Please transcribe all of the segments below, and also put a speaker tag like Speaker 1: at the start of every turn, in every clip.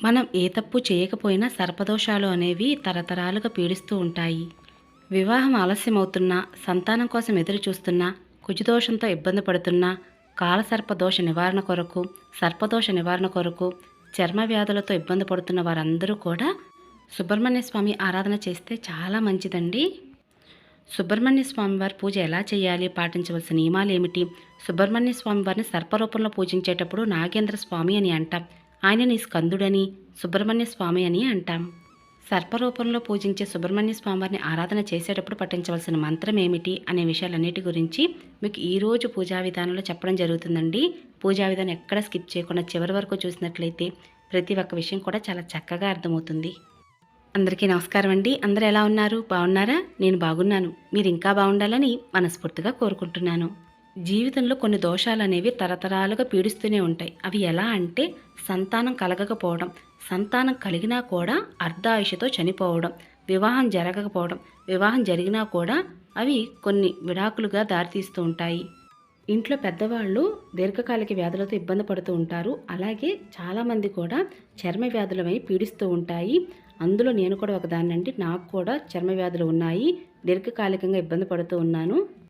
Speaker 1: మనం ఏ తప్పు చేయకపోయినా సర్పదోషాలు అనేవి తరతరాలుగా పీడిస్తూ ఉంటాయి. వివాహం ఆలస్యమవుతున్నా సంతానం కోసం ఎదురు చూస్తున్నా కుజదోషంతో ఇబ్బంది పడుతున్నా కాలసర్పదోష నివారణ కొరకు సర్పదోష నివారణ కొరకు చర్మ వ్యాధులతో ఇబ్బంది పడుతున్న వారందరూ కూడా సుబ్రహ్మణ్య స్వామి ఆరాధన చేస్తే చాలా మంచిదండి. సుబ్రహ్మణ్య స్వామి వారి పూజ ఎలా చేయాలి పాటించవలసిన నియమాలు ఏమిటి? సుబ్రహ్మణ్య స్వామి వారిని సర్పరూపంలో పూజించేటప్పుడు నాగేంద్ర స్వామి అని అంటాం. ఆయనని స్కందుడని సుబ్రహ్మణ్య స్వామి అని అంటాం. సర్పరూపంలో పూజించే సుబ్రహ్మణ్య స్వామివారిని ఆరాధన చేసేటప్పుడు పఠించవలసిన మంత్రం ఏమిటి అనే విషయాలన్నిటి గురించి మీకు ఈరోజు పూజా విధానంలో చెప్పడం జరుగుతుందండి. పూజా విధానం ఎక్కడ స్కిప్ చేయకుండా చివరి వరకు చూసినట్లయితే ప్రతి ఒక్క విషయం కూడా చాలా చక్కగా అర్థమవుతుంది. అందరికీ నమస్కారం అండి. అందరు ఎలా ఉన్నారు? బాగున్నారా? నేను బాగున్నాను. మీరు ఇంకా బాగుండాలని మనస్ఫూర్తిగా కోరుకుంటున్నాను. జీవితంలో కొన్ని దోషాలు అనేవి తరతరాలుగా పీడిస్తూనే ఉంటాయి. అవి ఎలా అంటే సంతానం కలగకపోవడం సంతానం కలిగినా కూడా అర్ధాయుషతో చనిపోవడం వివాహం జరగకపోవడం వివాహం జరిగినా కూడా అవి కొన్ని విడాకులుగా దారితీస్తూ ఉంటాయి. ఇంట్లో పెద్దవాళ్ళు దీర్ఘకాలిక వ్యాధులతో ఇబ్బంది పడుతూ ఉంటారు. అలాగే చాలామంది కూడా చర్మ వ్యాధులమై పీడిస్తూ ఉంటాయి. అందులో నేను కూడా ఒకదాన్నండి. నాకు కూడా చర్మ వ్యాధులు ఉన్నాయి. దీర్ఘకాలికంగా ఇబ్బంది పడుతూ ఉన్నాను.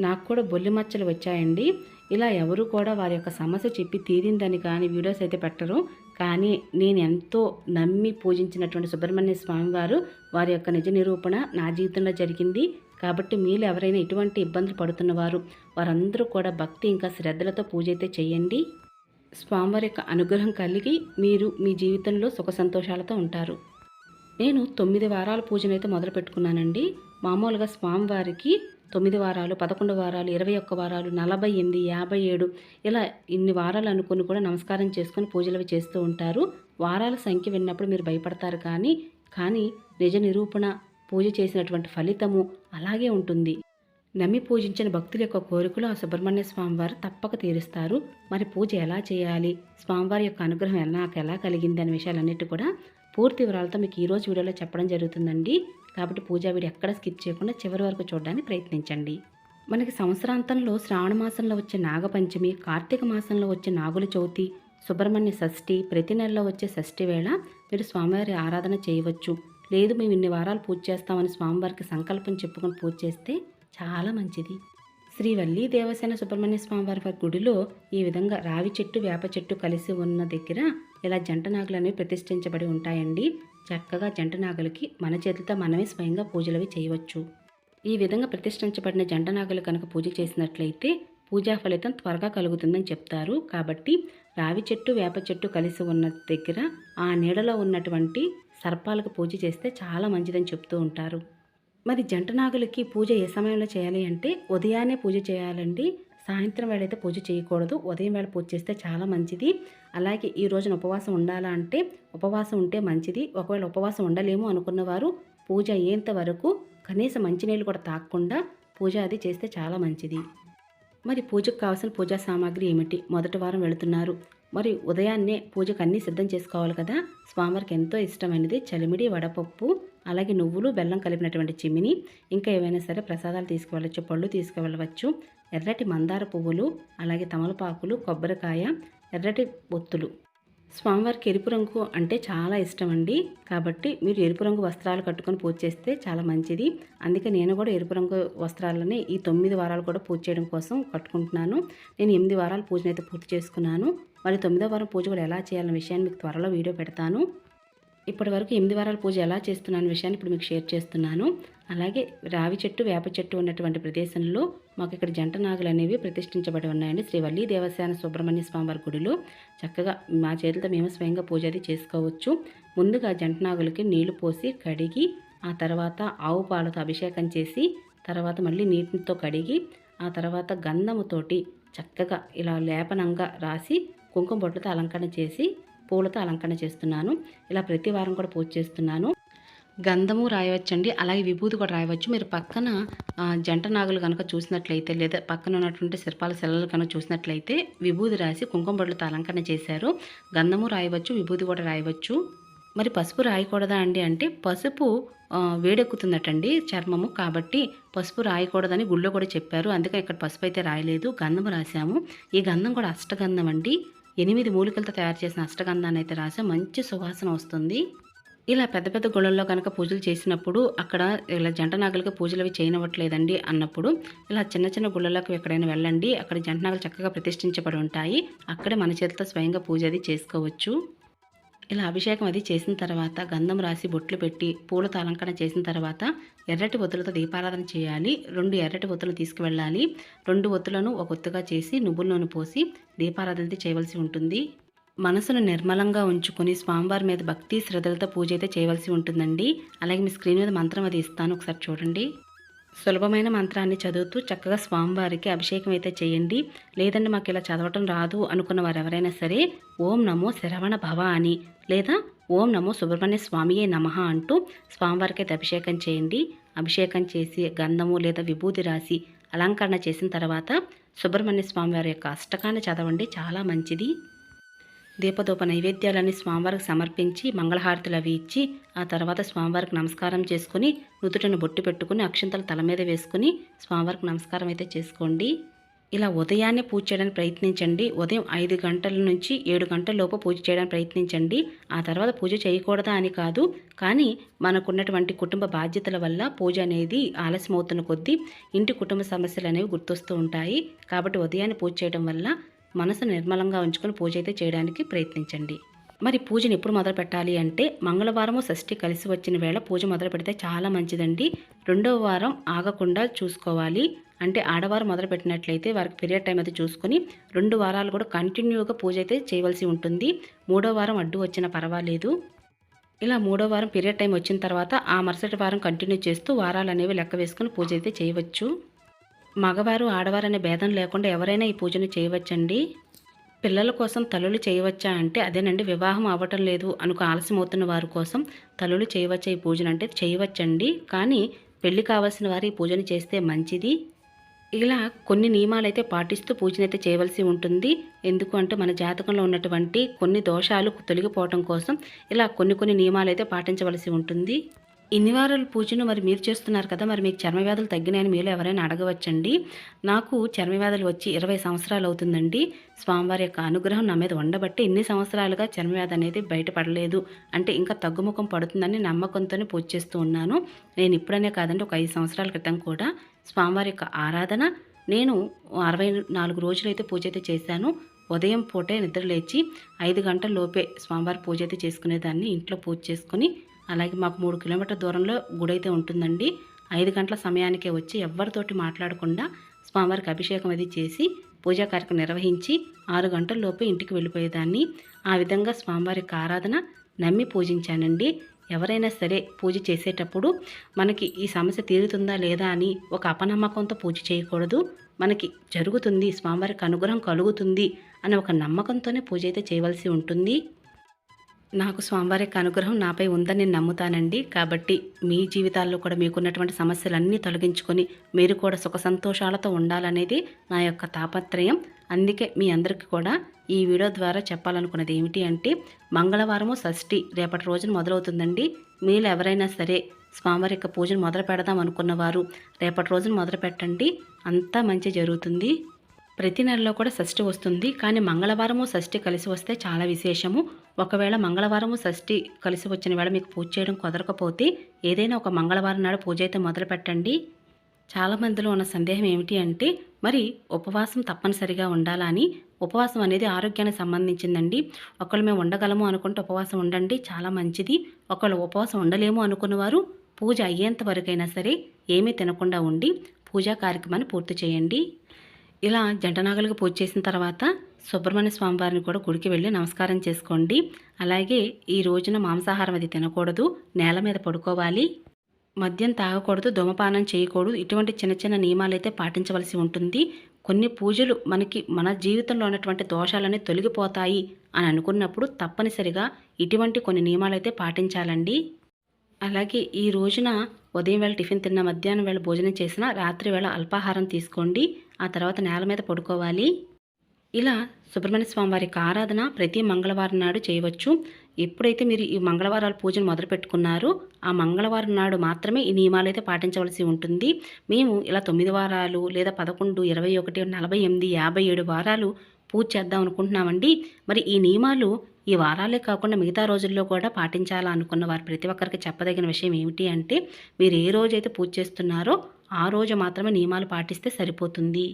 Speaker 1: నాకు కూడా బొల్లి మచ్చలు వచ్చాయండి. ఇలా ఎవరు కూడా వారి యొక్క సమస్య చెప్పి తీరిందని కానీ వీడియోస్ అయితే పెట్టరు. కానీ నేను ఎంతో నమ్మి పూజించినటువంటి సుబ్రహ్మణ్య స్వామి వారు వారి యొక్క నిజ నిరూపణ నా జీవితంలో జరిగింది. కాబట్టి మీరు ఎవరైనా ఇటువంటి ఇబ్బందులు పడుతున్నవారు వారందరూ కూడా భక్తి ఇంకా శ్రద్ధలతో పూజ అయితే చేయండి. స్వామివారి యొక్క అనుగ్రహం కలిగి మీరు మీ జీవితంలో సుఖ సంతోషాలతో ఉంటారు. నేను తొమ్మిది వారాల పూజనైతే మొదలు పెట్టుకున్నానండి మామూలుగా స్వామివారికి తొమ్మిది వారాలు పదకొండు వారాలు ఇరవై ఒక్క వారాలు నలభై ఎనిమిది యాభై ఏడు ఇలా ఇన్ని వారాలు అనుకుని కూడా నమస్కారం చేసుకొని పూజలు చేస్తూ ఉంటారు. వారాల సంఖ్య విన్నప్పుడు మీరు భయపడతారు కానీ కానీ నిజ నిరూపణ పూజ చేసినటువంటి ఫలితము అలాగే ఉంటుంది. నమ్మి పూజించిన భక్తుల యొక్క కోరికలు ఆ సుబ్రహ్మణ్య స్వామివారు తప్పక తీరుస్తారు. మరి పూజ ఎలా చేయాలి? స్వామివారి యొక్క అనుగ్రహం ఎలా నాకు ఎలా కలిగింది అనే విషయాలన్నిటి కూడా పూర్తి వివరాలతో మీకు ఈరోజు వీడియోలో చెప్పడం జరుగుతుందండి. కాబట్టి పూజా వీడియో ఎక్కడ స్కిప్ చేయకుండా చివరి వరకు చూడడానికి ప్రయత్నించండి. మనకి సంవత్సరాంతంలో శ్రావణ మాసంలో వచ్చే నాగపంచమి కార్తీక మాసంలో వచ్చే నాగుల చవితి సుబ్రహ్మణ్య షష్ఠి ప్రతి నెలలో వచ్చే షష్ఠి వేళ మీరు స్వామివారి ఆరాధన చేయవచ్చు. లేదు మేము ఇన్ని వారాలు పూజ చేస్తామని స్వామివారికి సంకల్పం చెప్పుకొని పూజ చేస్తే చాలా మంచిది. శ్రీవల్లీ దేవసేన సుబ్రహ్మణ్య స్వామివారి వారి గుడిలో ఈ విధంగా రావి చెట్టు వేప చెట్టు కలిసి ఉన్న దగ్గర ఇలా జంట నాగులు అనేవి ప్రతిష్ఠించబడి ఉంటాయండి. చక్కగా జంట నాగులకి మన చేతులతో మనమే స్వయంగా పూజలవి చేయవచ్చు. ఈ విధంగా ప్రతిష్ఠించబడిన జంట నాగులు కనుక పూజ చేసినట్లయితే పూజా ఫలితం త్వరగా కలుగుతుందని చెప్తారు. కాబట్టి రావి చెట్టు వేప చెట్టు కలిసి ఉన్న దగ్గర ఆ నీడలో ఉన్నటువంటి సర్పాలకు పూజ చేస్తే చాలా మంచిదని చెప్తూ ఉంటారు. మరి జంట నాగులకి పూజ ఏ సమయంలో చేయాలి అంటే ఉదయాన్నే పూజ చేయాలండి. సాయంత్రం వేళ అయితే పూజ చేయకూడదు. ఉదయం వేళ పూజ చేస్తే చాలా మంచిది. అలాగే ఈ రోజున ఉపవాసం ఉండాలంటే ఉపవాసం ఉంటే మంచిది. ఒకవేళ ఉపవాసం ఉండలేము అనుకున్నవారు పూజ అయ్యేంత వరకు కనీసం మంచినీళ్ళు కూడా తాగకుండా పూజ అది చేస్తే చాలా మంచిది. మరి పూజకు కావాల్సిన పూజా సామాగ్రి ఏమిటి? మొదటి వారం వెళుతున్నారు. మరి ఉదయాన్నే పూజకు అన్నీ సిద్ధం చేసుకోవాలి కదా? స్వామివారికి ఎంతో ఇష్టమైనది చలిమిడి వడపప్పు అలాగే నువ్వులు బెల్లం కలిపినటువంటి చిమ్మిని. ఇంకా ఏవైనా సరే ప్రసాదాలు తీసుకువెళ్ళచ్చు పళ్ళు తీసుకువెళ్ళవచ్చు. ఎర్రటి మందార పువ్వులు అలాగే తమలపాకులు కొబ్బరికాయ ఎర్రటి ఒత్తులు స్వామివారికి ఎరుపు రంగు అంటే చాలా ఇష్టం అండి కాబట్టి మీరు ఎరుపు రంగు వస్త్రాలు కట్టుకొని పూజ చేస్తే చాలా మంచిది. అందుకే నేను కూడా ఎరుపు రంగు వస్త్రాలని ఈ తొమ్మిది వారాలు కూడా పూజ చేయడం కోసం కట్టుకుంటున్నాను. నేను ఎనిమిది వారాలు పూజనైతే పూర్తి చేసుకున్నాను. మరి తొమ్మిదో వారం పూజ కూడా ఎలా చేయాలన్న విషయాన్ని మీకు త్వరలో వీడియో పెడతాను. ఇప్పటి వరకు ఎనిమిది వారాల పూజ ఎలా చేస్తున్నాను విషయాన్ని ఇప్పుడు మీకు షేర్ చేస్తున్నాను. అలాగే రావి చెట్టు వేప చెట్టు ఉన్నటువంటి ప్రదేశంలో మాకు ఇక్కడ జంట నాగులు అనేవి ప్రతిష్ఠించబడి ఉన్నాయండి. శ్రీవల్లి దేవస్థాన సుబ్రహ్మణ్య స్వామివారి గుడిలో చక్కగా మా చేతులతో మేము స్వయంగా పూజ అది చేసుకోవచ్చు. ముందుగా జంట నాగులకి నీళ్ళు పోసి కడిగి ఆ తర్వాత ఆవు పాలతో అభిషేకం చేసి తర్వాత మళ్ళీ నీటితో కడిగి ఆ తర్వాత గంధముతోటి చక్కగా ఇలా లేపనంగా రాసి కుంకుమ బొట్లతో అలంకరణ చేసి పూలతో అలంకరణ చేస్తున్నాను. ఇలా ప్రతి వారం కూడా పూజ చేస్తున్నాను. గంధము రాయవచ్చండి. అలాగే విభూతి కూడా రాయవచ్చు. మీరు పక్కన జంట నాగులు కనుక చూసినట్లయితే లేదా పక్కన ఉన్నటువంటి శిల్పాల శిలలు కనుక చూసినట్లయితే విభూతి రాసి కుంకుమ బొట్లతో అలంకరణ చేశారు. గంధము రాయవచ్చు విభూతి కూడా రాయవచ్చు. మరి పసుపు రాయకూడదా అండి అంటే పసుపు ఆ, వేడెక్కుతుందటండి చర్మము. కాబట్టి పసుపు రాయకూడదని గుళ్ళో కూడా చెప్పారు. అందుకే ఇక్కడ పసుపు అయితే రాయలేదు. గంధము రాసాము ఈ గంధం కూడా అష్టగంధం అండి. ఎనిమిది మూలికలతో తయారు చేసిన అష్టగంధాన్ని అయితే రాసి మంచి సువాసన వస్తుంది. ఇలా పెద్ద పెద్ద గుళ్ళల్లో కనుక పూజలు చేసినప్పుడు అక్కడ ఇలా జంట నాగలికి పూజలు అవి చేయనివ్వట్లేదండి అన్నప్పుడు ఇలా చిన్న చిన్న గుళ్ళలోకి ఎక్కడైనా వెళ్ళండి. అక్కడ జంట నాగులు చక్కగా ప్రతిష్ఠించబడి ఉంటాయి. అక్కడే మన చేతితో స్వయంగా పూజ అది చేసుకోవచ్చు. ఇలా అభిషేకం అది చేసిన తర్వాత గంధం రాసి బొట్లు పెట్టి పూలతో అలంకరణ చేసిన తర్వాత ఎర్రటి ఒత్తులతో దీపారాధన చేయాలి. రెండు ఎర్రటి ఒత్తులు తీసుకువెళ్ళాలి. రెండు ఒత్తులను ఒక ఒత్తుగా చేసి నువ్వుల నూనె పోసి దీపారాధన చేయవలసి ఉంటుంది. మనసును నిర్మలంగా ఉంచుకొని స్వామివారి మీద భక్తి శ్రద్ధలతో పూజ అయితే చేయవలసి ఉంటుందండి. అలాగే మీ స్క్రీన్ మీద మంత్రం అది ఇస్తాను ఒకసారి చూడండి. సులభమైన మంత్రాన్ని చదువుతూ చక్కగా స్వామివారికి అభిషేకం అయితే చేయండి. లేదంటే మాకు ఇలా చదవటం రాదు అనుకున్న వారు ఎవరైనా సరే ఓం నమో శరవణ భవ అని లేదా ఓం నమో సుబ్రహ్మణ్య స్వామియే నమః అంటూ స్వామివారికి అయితే అభిషేకం చేయండి. అభిషేకం చేసి గంధము లేదా విభూతి రాసి అలంకరణ చేసిన తర్వాత సుబ్రహ్మణ్య స్వామి వారి యొక్క అష్టకాన్ని చదవండి. చాలా మంచిది. దీపదూప నైవేద్యాలన్నీ స్వామివారికి సమర్పించి మంగళహారతులు అవి ఇచ్చి ఆ తర్వాత స్వామివారికి నమస్కారం చేసుకుని నుదుటను బొట్టు పెట్టుకుని అక్షంతలు తల మీద వేసుకుని స్వామివారికి నమస్కారం అయితే చేసుకోండి. ఇలా ఉదయాన్నే పూజ చేయడానికి ప్రయత్నించండి. ఉదయం ఐదు గంటల నుంచి ఏడు గంటల లోపు పూజ చేయడానికి ప్రయత్నించండి. ఆ తర్వాత పూజ చేయకూడదా అని కాదు కానీ మనకున్నటువంటి కుటుంబ బాధ్యతల వల్ల పూజ అనేది ఆలస్యం అవుతున్న కొద్దీ ఇంటి కుటుంబ సమస్యలు అనేవి గుర్తొస్తూ ఉంటాయి. కాబట్టి ఉదయాన్నే పూజ చేయడం వల్ల మనసు నిర్మలంగా ఉంచుకొని పూజ అయితే చేయడానికి ప్రయత్నించండి. మరి పూజను ఎప్పుడు మొదలు పెట్టాలి అంటే మంగళవారము షష్ఠి కలిసి వచ్చిన వేళ పూజ మొదలు పెడితే చాలా మంచిదండి. రెండవ వారం ఆగకుండా చూసుకోవాలి. అంటే ఆడవారు మొదలు పెట్టినట్లయితే వారికి పీరియడ్ టైం అయితే చూసుకొని రెండు వారాలు కూడా కంటిన్యూగా పూజ అయితే చేయవలసి ఉంటుంది. మూడో వారం అడ్డు వచ్చినా పర్వాలేదు. ఇలా మూడో వారం పీరియడ్ టైం వచ్చిన తర్వాత ఆ మరుసటి వారం కంటిన్యూ చేస్తూ వారాలు అనేవి లెక్క వేసుకొని పూజ అయితే చేయవచ్చు. మగవారు ఆడవారనే భేదం లేకుండా ఎవరైనా ఈ పూజను చేయవచ్చండి. పిల్లల కోసం తల్లులు చేయవచ్చా అంటే అదేనండి వివాహం అవ్వటం లేదు అనుకు ఆలస్యం అవుతున్న వారి కోసం తల్లులు చేయవచ్చా ఈ పూజను అంటే చేయవచ్చండి. కానీ పెళ్ళి కావాల్సిన వారు ఈ పూజను చేస్తే మంచిది. ఇలా కొన్ని నియమాలు అయితే పాటిస్తూ పూజనైతే చేయవలసి ఉంటుంది. ఎందుకు అంటే మన జాతకంలో ఉన్నటువంటి కొన్ని దోషాలు తొలగిపోవటం కోసం ఇలా కొన్ని కొన్ని నియమాలు అయితే పాటించవలసి ఉంటుంది. ఇన్ని వారాల పూజను మరి మీరు చేస్తున్నారు కదా మరి మీకు చర్మ వ్యాధులు తగ్గినాయని మీరు ఎవరైనా అడగవచ్చండి. నాకు చర్మ వ్యాధులు వచ్చి ఇరవై సంవత్సరాలు అవుతుందండి. స్వామివారి యొక్క అనుగ్రహం నా మీద ఉండబట్టి ఇన్ని సంవత్సరాలుగా చర్మ వ్యాధి అనేది బయటపడలేదు. అంటే ఇంకా తగ్గుముఖం పడుతుందని నమ్మకంతోనే పూజ చేస్తూ ఉన్నాను. నేను ఇప్పుడనే కాదండి ఒక ఐదు సంవత్సరాల క్రితం కూడా స్వామివారి యొక్క ఆరాధన. నేను అరవై నాలుగు రోజులైతే పూజ అయితే చేశాను. ఉదయం పూటే నిద్ర లేచి ఐదు గంటల లోపే స్వామివారి పూజ అయితే చేసుకునేదాన్ని. ఇంట్లో పూజ చేసుకుని అలాగే మాకు మూడు కిలోమీటర్ దూరంలో గుడి అయితే ఉంటుందండి. ఐదు గంటల సమయానికే వచ్చి ఎవ్వరితోటి మాట్లాడకుండా స్వామివారికి అభిషేకం అది చేసి పూజా కార్యక్రమం నిర్వహించి ఆరు గంటల లోపే ఇంటికి వెళ్ళిపోయేదాన్ని. ఆ విధంగా స్వామివారి ఆరాధన నమ్మి పూజించానండి. ఎవరైనా సరే పూజ చేసేటప్పుడు మనకి ఈ సమస్య తీరుతుందా లేదా అని ఒక అపనమ్మకంతో పూజ చేయకూడదు. మనకి జరుగుతుంది స్వామివారికి అనుగ్రహం కలుగుతుంది అనే ఒక నమ్మకంతోనే పూజ అయితే చేయవలసి ఉంటుంది. నాకు స్వామివారి యొక్క అనుగ్రహం నాపై ఉందని నేను నమ్ముతానండి. కాబట్టి మీ జీవితాల్లో కూడా మీకున్నటువంటి సమస్యలన్నీ తొలగించుకొని మీరు కూడా సుఖ సంతోషాలతో ఉండాలనేది నా యొక్క తాపత్రయం. అందుకే మీ అందరికీ కూడా ఈ వీడియో ద్వారా చెప్పాలనుకున్నది ఏమిటి అంటే మంగళవారము షష్ఠి రేపటి రోజున మొదలవుతుందండి. మీరు ఎవరైనా సరే స్వామివారి యొక్క పూజను మొదలు పెడదాం అనుకున్నవారు రేపటి రోజున మొదలు పెట్టండి. అంతా మంచి జరుగుతుంది. ప్రతి నెలలో కూడా షష్ఠి వస్తుంది. కానీ మంగళవారము షష్ఠి కలిసి వస్తే చాలా విశేషము. ఒకవేళ మంగళవారము షష్ఠి కలిసి వచ్చిన వేళ మీకు పూజ చేయడం కుదరకపోతే ఏదైనా ఒక మంగళవారం నాడు పూజ అయితే మొదలు పెట్టండి. చాలా మందిలో ఉన్న సందేహం ఏమిటి అంటే మరి ఉపవాసం తప్పనిసరిగా ఉండాలా అని. ఉపవాసం అనేది ఆరోగ్యానికి సంబంధించిందండి. ఒకళ్ళు మేము ఉండగలము అనుకుంటే ఉపవాసం ఉండండి చాలా మంచిది. ఒకళ్ళు ఉపవాసం ఉండలేము అనుకున్నవారు పూజ అయ్యేంత వరకైనా సరే ఏమీ తినకుండా ఉండి పూజా కార్యక్రమాన్ని పూర్తి చేయండి. ఇలా జంటనాగలకు పూజ చేసిన తర్వాత సుబ్రహ్మణ్య స్వామి వారిని కూడా గుడికి వెళ్ళి నమస్కారం చేసుకోండి. అలాగే ఈ రోజున మాంసాహారం అది తినకూడదు నేల మీద పడుకోవాలి మద్యం తాగకూడదు ధూమపానం చేయకూడదు ఇటువంటి చిన్న చిన్న నియమాలు అయితే పాటించవలసి ఉంటుంది. కొన్ని పూజలు మనకి మన జీవితంలో ఉన్నటువంటి దోషాలన్నీ తొలగిపోతాయి అని అనుకున్నప్పుడు తప్పనిసరిగా ఇటువంటి కొన్ని నియమాలు అయితే పాటించాలండి. అలాగే ఈ రోజున ఉదయం వేళ టిఫిన్ తిన్న మధ్యాహ్నం వేళ భోజనం చేసిన రాత్రి వేళ అల్పాహారం తీసుకోండి. ఆ తర్వాత నేల మీద పడుకోవాలి. ఇలా సుబ్రహ్మణ్య స్వామి వారికి ఆరాధన ప్రతి మంగళవారం నాడు చేయవచ్చు. ఎప్పుడైతే మీరు ఈ మంగళవారాల పూజను మొదలు పెట్టుకున్నారో ఆ మంగళవారం నాడు మాత్రమే ఈ నియమాలు అయితే పాటించవలసి ఉంటుంది. మేము ఇలా తొమ్మిది వారాలు లేదా పదకొండు ఇరవై ఒకటి నలభై ఎనిమిది యాభై ఏడు వారాలు పూజ చేద్దాం అనుకుంటున్నామండి. మరి ఈ నియమాలు ఈ వారాలే కాకుండా మిగతా రోజుల్లో కూడా పాటించాలా అనుకున్న వారు ప్రతి ఒక్కరికి చెప్పదగిన విషయం ఏమిటి అంటే మీరు ఏ రోజైతే పూజ చేస్తున్నారో ఆ రోజు మాత్రమే నియమాలు పాటిస్తే సరిపోతుంది.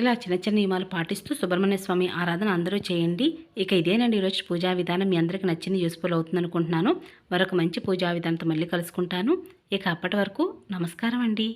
Speaker 1: ఇలా చిన్న చిన్న నియమాలు పాటిస్తూ సుబ్రహ్మణ్య స్వామి ఆరాధన అందరూ చేయండి. ఇక ఇదేనండి ఈరోజు పూజా విధానం. మీ అందరికీ నచ్చింది యూస్ఫుల్ అవుతుంది అనుకుంటున్నాను మరొక మంచి పూజా విధానంతో మళ్ళీ కలుసుకుంటాను. ఇక అప్పటి వరకు నమస్కారం అండి.